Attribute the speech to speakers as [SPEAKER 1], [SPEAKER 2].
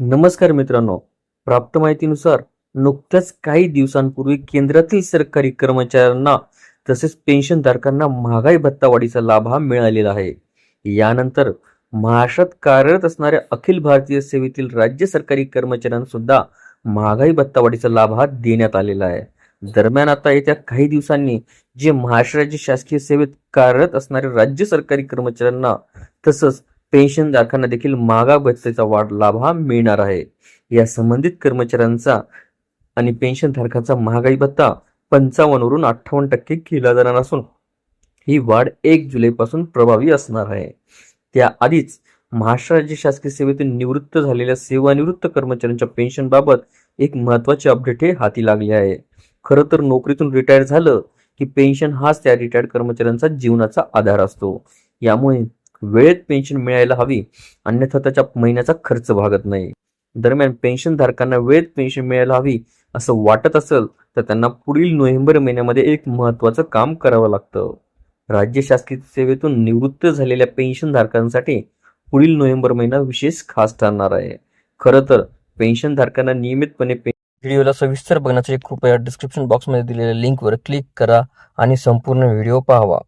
[SPEAKER 1] नमस्कार मित्रांनो. प्राप्त माहितीनुसार नुकत्याच काही दिवसांपूर्वी केंद्रातील सरकारी कर्मचाऱ्यांना तसेच पेन्शनधारकांना महागाई भत्ता वाढीचा लाभ हा मिळालेला आहे. यानंतर महाराष्ट्रात कार्यरत असणाऱ्या अखिल भारतीय सेवेतील राज्य सरकारी कर्मचाऱ्यांना सुद्धा महागाई भत्ता वाढीचा लाभ हा देण्यात आलेला आहे. दरम्यान आता येत्या काही दिवसांनी जे महाराष्ट्र राज्य शासकीय सेवेत कार्यरत असणाऱ्या राज्य सरकारी कर्मचाऱ्यांना तसंच पेन्शनधारकांना देखील महागाई भत्त्याचा वाढ लाभ हा मिळणार आहे. या संबंधित कर्मचाऱ्यांचा आणि पेन्शनधारकांचा महागाई भत्ता पंचावन्नवरून अठ्ठावन्न टक्के केला जाणार असून ही वाढ एक जुलैपासून प्रभावी असणार आहे. त्याआधीच महाराष्ट्र राज्य शासकीय सेवेतून निवृत्त झालेल्या सेवानिवृत्त कर्मचाऱ्यांच्या पेन्शनबाबत एक महत्त्वाचे अपडेट हे हाती लागले आहे. खरं तर नोकरीतून रिटायर झालं की पेन्शन हाच त्या रिटायर्ड कर्मचाऱ्यांचा जीवनाचा आधार असतो. यामुळे वेळेत पेन्शन मिळायला हवी. अन्यथा त्याच्या महिन्याचा खर्च भागत नाही. दरम्यान पेन्शनधारकांना वेळेत पेन्शन मिळायला हवी असं वाटत असेल तर त्यांना पुढील नोव्हेंबर महिन्यामध्ये एक महत्त्वाचं काम करावं लागतं. राज्य शासकीय सेवेतून निवृत्त झालेल्या पेन्शनधारकांसाठी पुढील नोव्हेंबर महिना विशेष खास ठरणार आहे. खरं तर पेन्शनधारकांना नियमितपणे व्हिडिओला सविस्तर बघण्यासाठी कृपया डिस्क्रिप्शन बॉक्समध्ये दिलेल्या लिंकवर क्लिक करा आणि संपूर्ण व्हिडिओ पाहावा.